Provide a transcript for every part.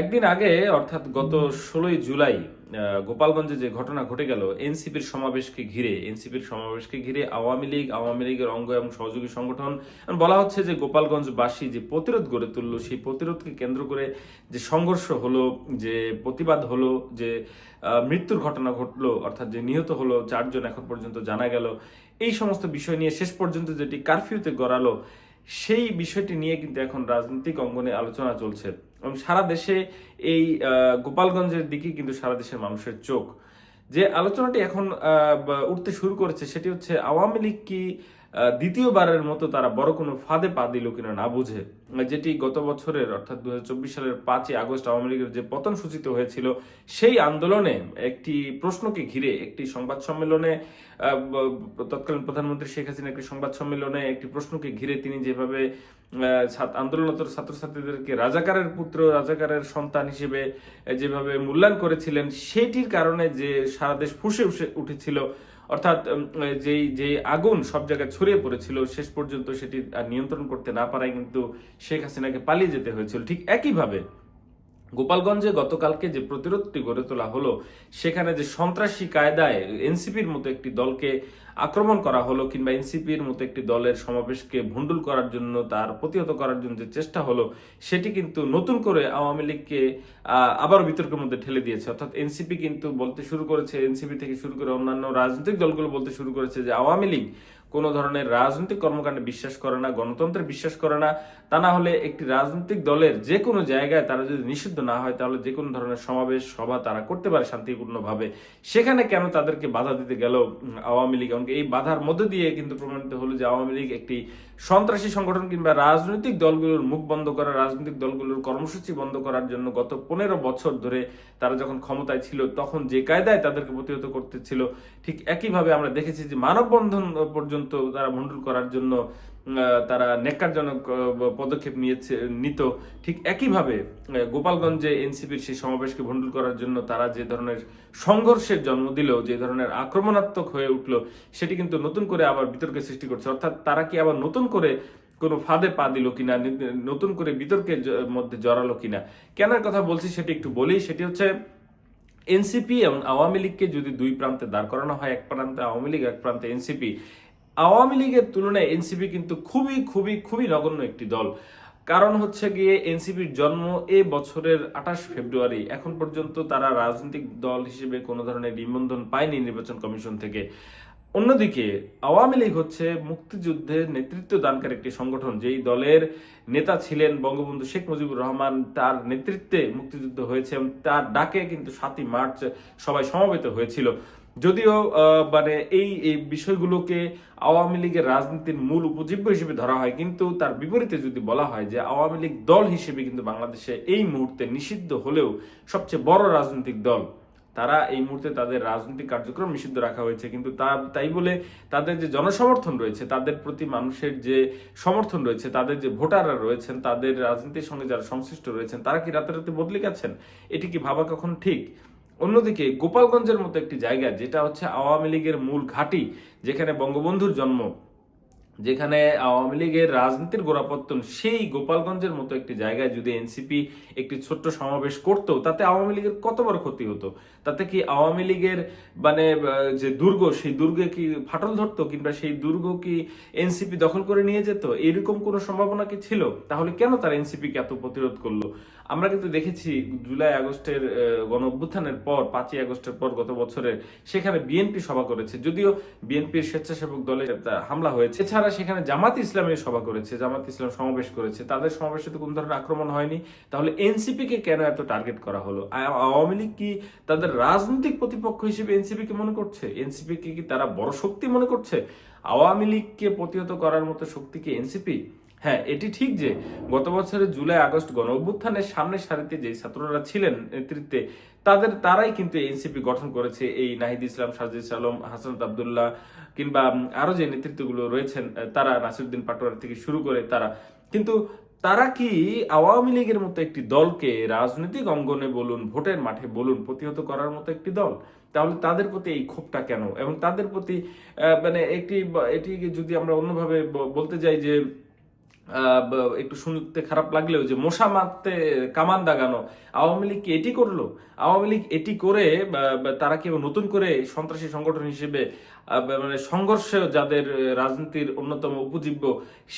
একদিন আগে, অর্থাৎ গত ষোলোই জুলাই গোপালগঞ্জে যে ঘটনা ঘটে গেল, এনসিপির সমাবেশকে ঘিরে, এনসিপির সমাবেশকে ঘিরে আওয়ামী লীগ, আওয়ামী লীগের অঙ্গ এবং সহযোগী সংগঠন বলা হচ্ছে যে গোপালগঞ্জবাসী যে প্রতিরোধ গড়ে তুললো, সেই প্রতিরোধকে কেন্দ্র করে যে সংঘর্ষ হলো, যে প্রতিবাদ হলো, যে মৃত্যুর ঘটনা ঘটলো, অর্থাৎ যে নিহত হলো চারজন এখন পর্যন্ত জানা গেল, এই সমস্ত বিষয় নিয়ে শেষ পর্যন্ত যেটি কারফিউতে গড়ালো, সেই বিষয়টি নিয়ে কিন্তু এখন রাজনৈতিক অঙ্গনে আলোচনা চলছে। এবং সারা দেশে এই গোপালগঞ্জের দিকে কিন্তু সারা দেশের মানুষের চোখ। যে আলোচনাটি এখন উঠতে শুরু করেছে সেটি হচ্ছে আওয়ামী লীগ কি দ্বিতীয়বারের মতো তারা বড় কোনো ফাঁদে পা দিল কিনা না বুঝে। যেটি গত বছরের, অর্থাৎ দু হাজার চব্বিশ সালের পাঁচই আগস্ট আওয়ামী লীগের যে পতন সূচিত হয়েছিল, সেই আন্দোলনে একটি প্রশ্নকে ঘিরে একটি সংবাদ সম্মেলনে তৎকালীন প্রধানমন্ত্রী শেখ হাসিনা একটি সংবাদ সম্মেলনে একটি প্রশ্নকে ঘিরে তিনি যেভাবে আন্দোলনরত ছাত্রছাত্রীদেরকে রাজাকারের পুত্র, রাজাকারের সন্তান হিসেবে যেভাবে মূল্যায়ন করেছিলেন, সেটির কারণে যে সারা দেশ ফুসে উঠেছিল অর্থাৎ যেই যে আগুন সব জায়গায় ছড়িয়ে পড়েছিল, শেষ পর্যন্ত সেটি নিয়ন্ত্রণ করতে না পারায় কিন্তু শেখ হাসিনাকে পালিয়ে যেতে হয়েছিল। ঠিক একইভাবে গোপালগঞ্জে গতকালকে যে প্রতিরোধটি গড়ে তোলা হলো, সেখানে যে সন্ত্রাসী কায়দায় এনসিপির মতো একটি দলকে আক্রমণ করা হলো কিংবা এনসিপির মতো একটি দলের সমাবেশকে ভণ্ডুল করার জন্য তার প্রতিহত করার জন্য যে চেষ্টা হলো, সেটি কিন্তু নতুন করে আওয়ামী লীগকে আবার বিতর্কের মধ্যে ঠেলে দিয়েছে। অর্থাৎ এনসিপি কিন্তু বলতে শুরু করেছে, এনসিপি থেকে শুরু করে অন্যান্য রাজনৈতিক দলগুলো বলতে শুরু করেছে যে আওয়ামী লীগ কোনো ধরনের রাজনৈতিক কর্মকাণ্ডে বিশ্বাস করে না, গণতন্ত্রে বিশ্বাস করে না, তা না হলে একটি রাজনৈতিক দলের যে কোনো জায়গায় তারা যদি নিষিদ্ধ না হয়, তাহলে যে কোনো ধরনের সমাবেশ, সভা তারা করতে পারে শান্তিপূর্ণভাবে। সেখানে কেন তাদেরকে বাধা দিতে গেল আওয়ামী লীগ? এমনকি এই বাধার মধ্য দিয়ে কিন্তু প্রমাণিত হলো যে আওয়ামী লীগ একটি সন্ত্রাসী সংগঠন কিংবা রাজনৈতিক দলগুলোর মুখ বন্ধ করা, রাজনৈতিক দলগুলোর কর্মসূচি বন্ধ করার জন্য গত পনেরো বছর ধরে তারা যখন ক্ষমতায় ছিল, তখন যে কায়দায় তাদেরকে প্রতিহত করতে ছিল, ঠিক একইভাবে আমরা দেখেছি যে মানববন্ধন পর্যন্ত তারা ভণ্ডুল করার জন্য তারা নেকারজনক পদক্ষেপ নিয়েছে, নিত। ঠিক একইভাবে গোপালগঞ্জে এনসিপির সেই সমাবেশকে ভণ্ডুল করার জন্য তারা যে ধরনের সংঘর্ষের জন্ম দিল, যে ধরনের আক্রমণাত্মক হয়ে উঠল, সেটি কিন্তু নতুন করে আবার বিতর্কের সৃষ্টি করছে। অর্থাৎ তারা কি আবার নতুন করে কোনো ফাঁদে পা দিল কিনা নতুন করে বিতর্কের মধ্যে জড়ালো কিনা? কেনার কথা বলছি, সেটি একটু বলি, সেটি হচ্ছে, এনসিপি এবং আওয়ামী লীগকে যদি দুই প্রান্তে দাঁড় করানো হয়, এক প্রান্তে আওয়ামী লীগ, এক প্রান্তে এনসিপি আওয়ামী লীগের তুলনায় এনসিপি কিন্তু খুবই খুবই খুবই নগণ্য একটি দল। কারণ হচ্ছে গিয়ে এনসিপির জন্ম এ বছরের আঠাশ ফেব্রুয়ারি। এখন পর্যন্ত তারা রাজনৈতিক দল হিসেবে কোনো ধরনের নিবন্ধন পায়নি নির্বাচন কমিশন থেকে। অন্যদিকে আওয়ামী লীগ হচ্ছে মুক্তিযুদ্ধের নেতৃত্ব দানকারী একটি সংগঠন। যেই দলের নেতা ছিলেন বঙ্গবন্ধু শেখ মুজিবুর রহমান, তার নেতৃত্বে মুক্তিযুদ্ধ হয়েছে এবং তার ডাকে কিন্তু সাতই মার্চ সবাই সমবেত হয়েছিল। যদিও মানে এই এই বিষয়গুলোকে আওয়ামী লীগের রাজনীতির মূল উপজীব্য হিসেবে ধরা হয়, কিন্তু তার বিপরীতে যদি বলা হয় যে আওয়ামী লীগ দল হিসেবে কিন্তু বাংলাদেশে এই মুহূর্তে নিষিদ্ধ হলেও সবচেয়ে বড় রাজনৈতিক দল, তারা এই মুহূর্তে তাদের রাজনৈতিক কার্যক্রম নিষিদ্ধ রাখা হয়েছে। কিন্তু তা, তাই বলে তাদের যে জনসমর্থন রয়েছে, তাদের প্রতি মানুষের যে সমর্থন রয়েছে, তাদের যে ভোটাররা রয়েছেন, তাদের রাজনীতির সঙ্গে যারা সংশ্লিষ্ট রয়েছেন, তারা কি রাতারাতি বদলে গেছেন? এটি কি ভাবা কখন ঠিক? অন্যদিকে গোপালগঞ্জের মতো একটি জায়গা যেটা হচ্ছে আওয়ামী লীগের মূল ঘাঁটি যেখানে বঙ্গবন্ধুর জন্ম যেখানে আওয়ামী লীগের রাজনীতির গোড়াপত্তন সেই গোপালগঞ্জের মতো একটি জায়গায় যদি এনসিপি একটি ছোট্ট সমাবেশ করত, তাতে আওয়ামী লীগের কত বড় ক্ষতি হতো? তাতে কি আওয়ামী লীগের মানে যে দুর্গ, সেই দুর্গে কি ফাটল ধরতো কিংবা সেই দুর্গ কি এনসিপি দখল করে নিয়ে যেত? এরকম কোনো সম্ভাবনা কি ছিল? তাহলে কেন তারা এনসিপিকে এত প্রতিরোধ করল? আমরা কিন্তু দেখেছি জুলাই আগস্টের গণ অভ্যুত্থানের পর, পাঁচই আগস্টের পর গত বছরের সেখানে বিএনপি সভা করেছে। যদিও বিএনপির স্বেচ্ছাসেবক দলে হামলা হয়েছে। এছাড়া সেখানে জামাত ইসলামের সভা করেছে, জামাত ইসলাম সমাবেশ করেছে। তাদের সমাবেশে তো কোনো ধরনের আক্রমণ হয়নি। তাহলে এনসিপিকে কেন এত টার্গেট করা হলো? আওয়ামী লীগ কি তাদের রাজনৈতিক প্রতিপক্ষ হিসেবে এনসিপিকে মনে করছে? এনসিপিকে কি তারা বড় শক্তি মনে করছে? আওয়ামী লীগকে প্রতিহত করার মতো শক্তি কি এনসিপি? হ্যাঁ এটি ঠিক যে গত বছরের জুলাই আগস্ট গণ অভ্যুত্থানের সামনের সারিতে যে ছাত্ররা ছিলেন নেতৃত্বে তাদের তারাই কিন্তু এনসিপি গঠন করেছে। এই নাহিদ ইসলাম সাজিদ আলম হাসান আবদুল্লাহ কিংবা উম, আরও যে নেতৃত্বগুলো রয়েছেন তারা নাসিরুদ্দিন পাটোয়ার থেকে শুরু করে তারা। কিন্তু তারা কি আওয়ামী লীগের মতো একটি দলকে রাজনৈতিক অঙ্গনে বলুন ভোটের মাঠে বলুন প্রতিহত করার মতো একটি দল? তাহলে তাদের প্রতি এই ক্ষোভটা কেন? এবং তাদের প্রতি মানে একটি এটি যদি আমরা অন্যভাবে বলতে যাই যে একটু শুনতে খারাপ লাগলেও যে মশা মারতে কামান দাগানো, আওয়ামী লীগ এটি করল? আওয়ামী লীগ এটি করে তারা কি নতুন করে সন্ত্রাসী সংগঠন হিসেবে মানে সংঘর্ষে যাদের রাজনীতির অন্যতম উপজীব্য,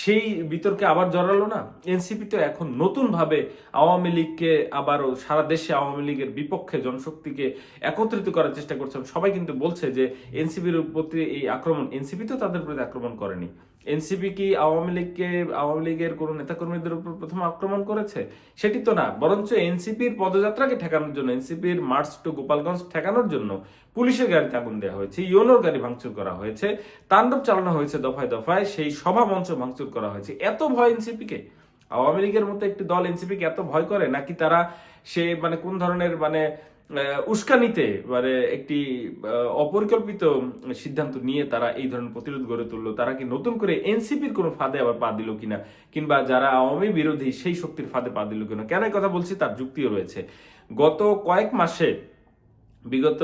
সেই বিতর্কে আবার জড়ালো না? এনসিপি তো এখন নতুন ভাবে আওয়ামী লীগকে আবারও সারা দেশে আওয়ামী লীগের বিপক্ষে জনশক্তিকে একত্রিত করার চেষ্টা করছে সবাই কিন্তু বলছে যে এনসিপির প্রতি এই আক্রমণ, এনসিপি তো তাদের প্রতি আক্রমণ করেনি। এনসিপি কি আওয়ামী লীগকে, আওয়ামী লীগের কোনো নেতাকর্মীদের উপর প্রথম আক্রমণ করেছে? সেটি তো না, বরঞ্চ এনসিপির পদযাত্রাকে ঠেকানোর জন্য, এনসিপির মার্চ টু গোপালগঞ্জ ঠেকানোর জন্য পুলিশের গাড়িতে আগুন দেওয়া হয়েছে ইউনোর গাড়ি ভাঙচুর করা হয়েছে, তাণ্ডব চালানো হয়েছে দফায় দফায়, সেই সভা মঞ্চ ভাঙচুর করা হয়েছে। এত ভয় এনসিপিকে? আওয়ামী লীগের মতো একটি দল এনসিপিকে এত ভয় করে? নাকি তারা সে মানে কোন ধরনের মানে উস্কানিতে মানে একটি অপরিকল্পিত সিদ্ধান্ত নিয়ে তারা এই ধরনের প্রতিরোধ গড়ে তুললো। তারা কি নতুন করে এনসিপির কোনো ফাঁদে আবার পা দিল কিনা? কিংবা যারা আওয়ামী বিরোধী সেই শক্তির ফাঁদে পা দিল কিনা? কেন কথা বলছি? তার যুক্তিও রয়েছে। গত কয়েক মাসে বিগত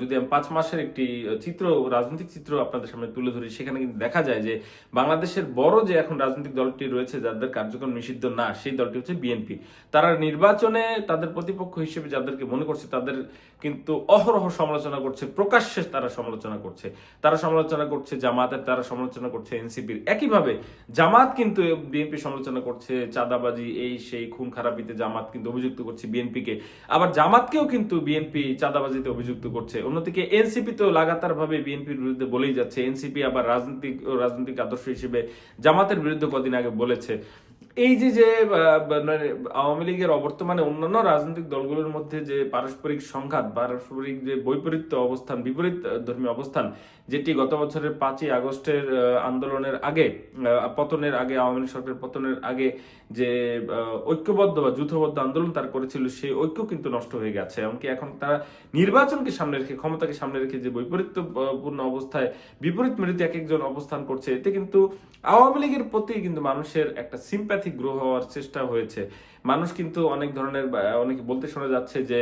যদি আমি পাঁচ মাসের একটি চিত্র, রাজনৈতিক চিত্র আপনাদের সামনে তুলে ধরি, সেখানে কিন্তু দেখা যায় যে বাংলাদেশের বড় যে এখন রাজনৈতিক দলটি রয়েছে, যাদের কার্যক্রম নিষিদ্ধ না, সেই দলটি হচ্ছে বিএনপি। তারা নির্বাচনে তাদের প্রতিপক্ষ হিসেবে যাদেরকে মনে করছে, তাদের কিন্তু অহরহ সমালোচনা করছে, প্রকাশ্যে তারা সমালোচনা করছে। তারা সমালোচনা করছে জামাতের, তারা সমালোচনা করছে এনসিপির। একইভাবে জামাত কিন্তু বিএনপি সমালোচনা করছে, চাঁদাবাজি, এই, সেই, খুন, খারাপিতে জামাত কিন্তু অভিযুক্ত করছে বিএনপিকে। আবার জামাতকেও কিন্তু বিএনপি চাঁদাবাজিতে অভিযুক্ত করছে। অন্যদিকে এনসিপি তো লাগাতার ভাবে বিএনপির বিরুদ্ধে বলেই যাচ্ছে। এনসিপি আবার রাজনৈতিক রাজনৈতিক আদর্শ হিসেবে জামাতের বিরুদ্ধে কদিন আগে বলেছে। এই যে যে মানে আওয়ামী লীগের অবর্তমানে অন্যান্য রাজনৈতিক দলগুলোর মধ্যে যে পারস্পরিক সংঘাত পারস্পরিক যে বৈপরীত্য অবস্থান বিপরীত আহ, ধর্মীয় অবস্থান যেটি গত বছরের পাঁচই আগস্টের আন্দোলনের আগে পতনের আগে আওয়ামী লীগ সরকারের পতনের আগে যে ঐক্যবদ্ধ বা যুথবদ্ধ আন্দোলন তার করেছিল সেই ঐক্য কিন্তু নষ্ট হয়ে গেছে। এমনকি এখন তারা নির্বাচনকে সামনে রেখে ক্ষমতাকে সামনে রেখে যে বৈপরীত্যপূর্ণ অবস্থায় বিপরীত মেরুতে এক একজন অবস্থান করছে এতে কিন্তু আওয়ামী লীগের প্রতি কিন্তু মানুষের একটা সিম্প্যাথি গ্রো হওয়ার চেষ্টা হয়েছে। মানুষ কিন্তু অনেক ধরনের অনেকে বলতে শোনা যাচ্ছে যে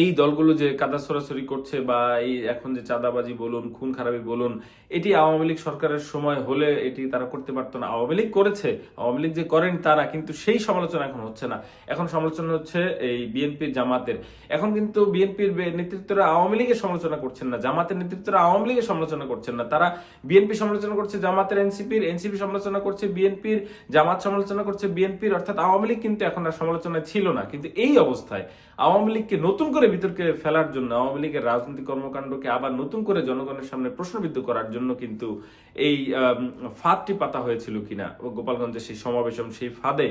এই দলগুলো যে কাদা সরাসরি করছে বা এই এখন যে চাঁদাবাজি বলুন, খুন খারাপি বলুন, এটি আওয়ামী লীগ সরকারের সময় হলে এটি তারা করতে পারতো না। আওয়ামী লীগ করেছে, আওয়ামী লীগ যে করেন তারা, কিন্তু সেই সমালোচনা এখন হচ্ছে না। এখন সমালোচনা হচ্ছে এই বিএনপির জামাতের। এখন কিন্তু বিএনপির নেতৃত্বরা আওয়ামী লীগের সমালোচনা করছেন না, জামাতের নেতৃত্বরা আওয়ামী লীগের সমালোচনা করছেন না। তারা বিএনপি সমালোচনা করছে, জামাতের এনসিপির, এনসিপি সমালোচনা করছে, বিএনপির, জামাত সমালোচনা করছে, বিএনপির, অর্থাৎ আওয়ামী লীগ কিন্তু এখন আর সমালোচনা ছিল না। কিন্তু এই অবস্থায় আওয়ামী লীগকে নতুন করে বিতর্কে ফেলার জন্য, আওয়ামী লীগের রাজনৈতিক কর্মকাণ্ডকে আবার নতুন করে জনগণের সামনে প্রশ্নবিদ্ধ করার জন্য কিন্তু এই ফাঁদটি পাতা হয়েছিল কিনা? গোপালগঞ্জের সেই সমাবেশ সেই ফাঁদে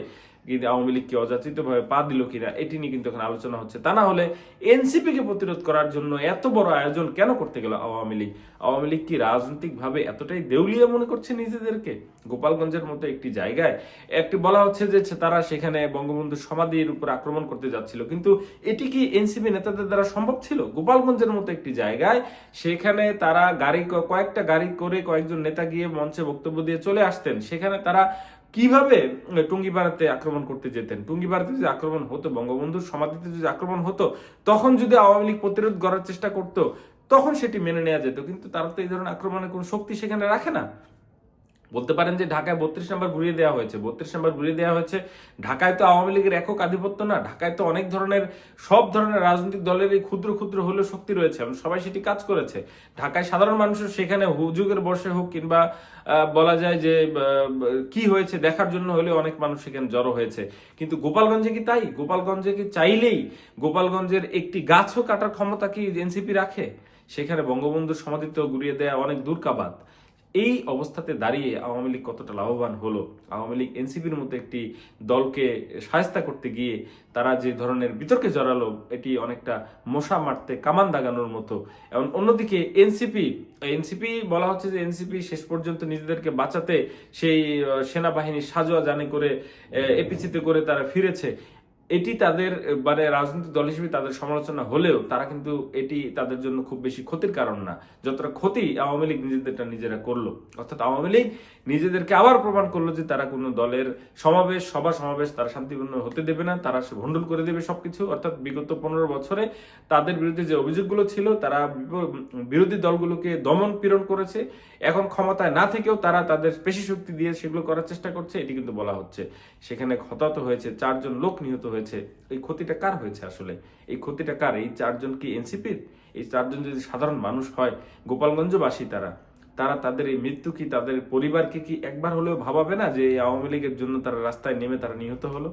আওয়ামী লীগকে অযাচিতভাবে পা দিল কিনা, এটি নিয়ে কিন্তু এখন আলোচনা হচ্ছে। তা না হলে এনসিপি কে প্রতিরোধ করার জন্য এত বড় আয়োজন কেন করতে গেল আওয়ামী লীগ? আওয়ামী লীগ কি রাজনৈতিকভাবে এতটাই দেউলিয়া মনে করছে নিজেদেরকে? গোপালগঞ্জের মতো একটি জায়গায় একটি বলা হচ্ছে যে তারা সেখানে বঙ্গবন্ধু সমাধির উপর আক্রমণ করতে যাচ্ছিল। কিন্তু এটি কি এনসিপি নেতাদের দ্বারা সম্ভব ছিল? গোপালগঞ্জের মতো একটি জায়গায় সেখানে তারা গাড়ি কয়েকটা গাড়ি করে কয়েকজন নেতা গিয়ে মঞ্চে বক্তব্য দিয়ে চলে আসতেন। সেখানে তারা কীভাবে টুঙ্গি টুঙ্গিপাড়াতে আক্রমণ করতে যেতেন? টুঙ্গিপাড়াতে যদি আক্রমণ হতো বঙ্গবন্ধুর সমাধিতে যদি আক্রমণ হতো, তখন যদি আওয়ামী লীগ প্রতিরোধ করার চেষ্টা করতো, তখন সেটি মেনে নেওয়া যেত। কিন্তু তারা তো এই ধরনের আক্রমণের কোনো শক্তি সেখানে রাখে না। বলতে পারেন যে ঢাকায় বত্রিশ নাম্বার ঘুরিয়ে দেওয়া হয়েছে। বত্রিশ নাম্বার ঘুরিয়ে দেওয়া হয়েছে। ঢাকায় তো আওয়ামী লীগের একক আধিপত্য না। ঢাকায় তো অনেক ধরনের, সব ধরনের রাজনৈতিক দলেরই ক্ষুদ্র ক্ষুদ্র হলেও শক্তি রয়েছে এবং সবাই সেটি কাজ করেছে। ঢাকায় সাধারণ মানুষের সেখানে হুজুগের বর্ষে হোক কিংবা বলা যায় যে কি হয়েছে দেখার জন্য হলে অনেক মানুষ সেখানে জড়ো হয়েছে। কিন্তু গোপালগঞ্জে কি তাই? গোপালগঞ্জে কি চাইলেই গোপালগঞ্জের একটি গাছও কাটার ক্ষমতা কি এনসিপি রাখে? সেখানে বঙ্গবন্ধুর সমাধিত গুড়িয়ে দেয়া অনেক দূরকাবাদ। এই অবস্থাতে দাঁড়িয়ে আওয়ামী লীগ কতটা লাভবান হলো? আওয়ামী লীগ এনসিপির মতো একটি দলকে সায়স্তা করতে গিয়ে তারা যে ধরনের বিতর্কে জড়ালো, এটি অনেকটা মশা মারতে কামান দাগানোর মতো। এবং অন্যদিকে এনসিপি এনসিপি বলা হচ্ছে যে এনসিপি শেষ পর্যন্ত নিজেদেরকে বাঁচাতে সেই সেনাবাহিনী সাজোয়া জানে করে এপিসিতে করে তারা ফিরেছে। এটি তাদের মানে রাজনৈতিক দল হিসেবে তাদের সমালোচনা হলেও তারা কিন্তু এটি তাদের জন্য খুব বেশি ক্ষতির কারণ না। যতটা ক্ষতি আওয়ামী লীগ নিজেদেরটা নিজেরা করল, অর্থাৎ আওয়ামী লীগ নিজেদেরকে আবার প্রমাণ করল যে তারা কোনো দলের সমাবেশ, সভা সমাবেশ তারা শান্তিপূর্ণ হতে দেবে না, তারা সে ভণ্ডুল করে দেবে সবকিছু। অর্থাৎ বিগত পনেরো বছরে তাদের বিরুদ্ধে যে অভিযোগগুলো ছিল, তারা বিরোধী দলগুলোকে দমন পীড়ন করেছে। এখন ক্ষমতায় না থেকেও তারা তাদের পেশি শক্তি দিয়ে সেগুলো করার চেষ্টা করছে, এটি কিন্তু বলা হচ্ছে। সেখানে হতাহত হয়েছে চারজন লোক নিহত হয়েছে? এই ক্ষতিটা কার হয়েছে আসলে? এই ক্ষতিটা কার? এই চারজন কি এনসিপির? এই চারজন যদি সাধারণ মানুষ হয়, গোপালগঞ্জবাসী তারা তারা তাদের এই মৃত্যু কি তাদের পরিবারকে কি একবার হলেও ভাবাবে না যে আওয়ামী লীগের জন্য তারা রাস্তায় নেমে তারা নিহত হলো?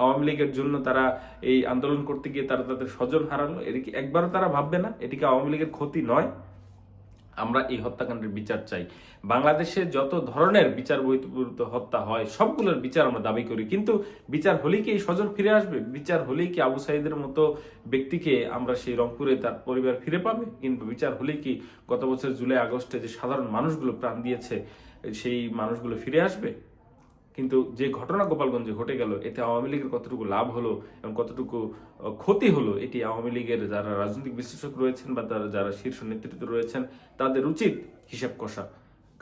আওয়ামী লীগের জন্য তারা এই আন্দোলন করতে গিয়ে তারা তাদের স্বজন হারালো? এটি কি একবারও তারা ভাববে না? এটি কি আওয়ামী লীগের ক্ষতি নয়? আমরা এই হত্যাকাণ্ডের বিচার চাই। বাংলাদেশে যত ধরনের বিচার বহির্ভূত হত্যা হয়, সবগুলোর বিচার আমরা দাবি করি। কিন্তু বিচার হলেই কি এই স্বজন ফিরে আসবে? বিচার হলেই কি আবু সাইদের মতো ব্যক্তিকে আমরা সেই রংপুরে তার পরিবার ফিরে পাবে? কিন্তু বিচার হলেই কি গত বছর জুলাই আগস্টে যে সাধারণ মানুষগুলো প্রাণ দিয়েছে, সেই মানুষগুলো ফিরে আসবে? কিন্তু যে ঘটনা গোপালগঞ্জে ঘটে গেল, এতে আওয়ামী লীগের কতটুকু লাভ হলো এবং কতটুকু ক্ষতি হলো, এটি আওয়ামী লীগের যারা রাজনৈতিক বিশ্লেষক রয়েছেন বা তারা যারা শীর্ষ নেতৃত্বে রয়েছেন, তাদের উচিত হিসাব কষা।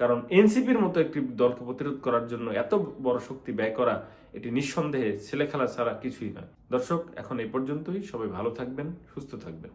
কারণ এনসিপির মতো একটি দলকে প্রতিরোধ করার জন্য এত বড় শক্তি ব্যয় করা, এটি নিঃসন্দেহে ছেলে খেলা ছাড়া কিছুই নয়। দর্শক, এখন এই পর্যন্তই। সবাই ভালো থাকবেন, সুস্থ থাকবেন।